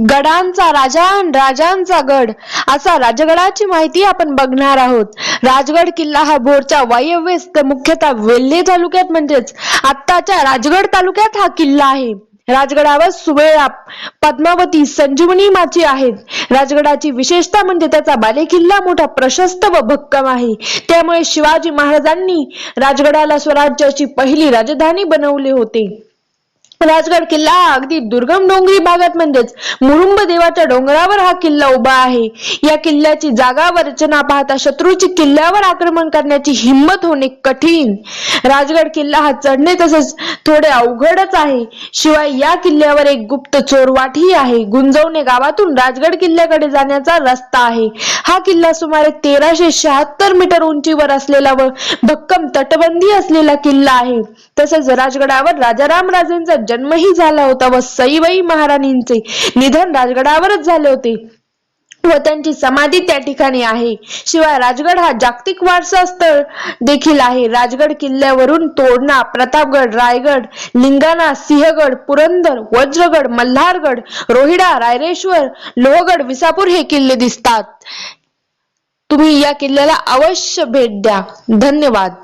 गडांचा राजा राजांचा गड. असा राजगडाची माहिती आपण बघणार आहोत. राजगड किल्ला हा भोरच्या वायव्येस तर मुख्यतः वेल्हे तालुक्यात म्हणजेच आत्ताच्या राजगड तालुक्यात हा किल्ला आहे. राजगडावर सुवेळा पद्मावती संजीवनी माची आहेत. राजगडाची विशेषता म्हणजे त्याचा बालेकिल्ला मोठा प्रशस्त व भक्कम आहे. त्यामुळे शिवाजी महाराजांनी राजगडाला स्वराज्याची पहिली राजधानी बनवले होते. राजगड किल्ला हा अगदी दुर्गम डोंगरी भागात म्हणजेच मुरुंब देवाच्या डोंगरावर हा किल्ला उभा आहे. या किल्ल्याची जागा व रचना पाहता शत्रूची किल्ल्यावर आक्रमण करण्याची हिंमत होणे कठीण. राजगड किल्ला हा चढणे तसेच थोडे अवघडच आहे. शिवाय या किल्ल्यावर एक गुप्त चोरवाटही आहे. गुंजवणे गावातून राजगड किल्ल्याकडे जाण्याचा रस्ता आहे. हा किल्ला सुमारे तेराशे शहात्तर मीटर उंचीवर असलेला व भक्कम तटबंदी असलेला किल्ला आहे. तसेच राजगडावर राजाराम राजेंचा जन्मही झाला होता व सईबाई महाराणींचे निधन राजगडावरच झाले होते व त्यांची समाधी त्या ठिकाणी आहे. शिवाय राजगड हा जागतिक वारसा स्थळ देखील आहे. राजगड किल्ल्यावरून तोरणा प्रतापगड रायगड लिंगाणा सिंहगड पुरंदर वज्रगड मल्हारगड रोहिडा रायरेश्वर लोहगड विसापूर हे किल्ले दिसतात. तुम्ही या किल्ल्याला अवश्य भेट द्या. धन्यवाद.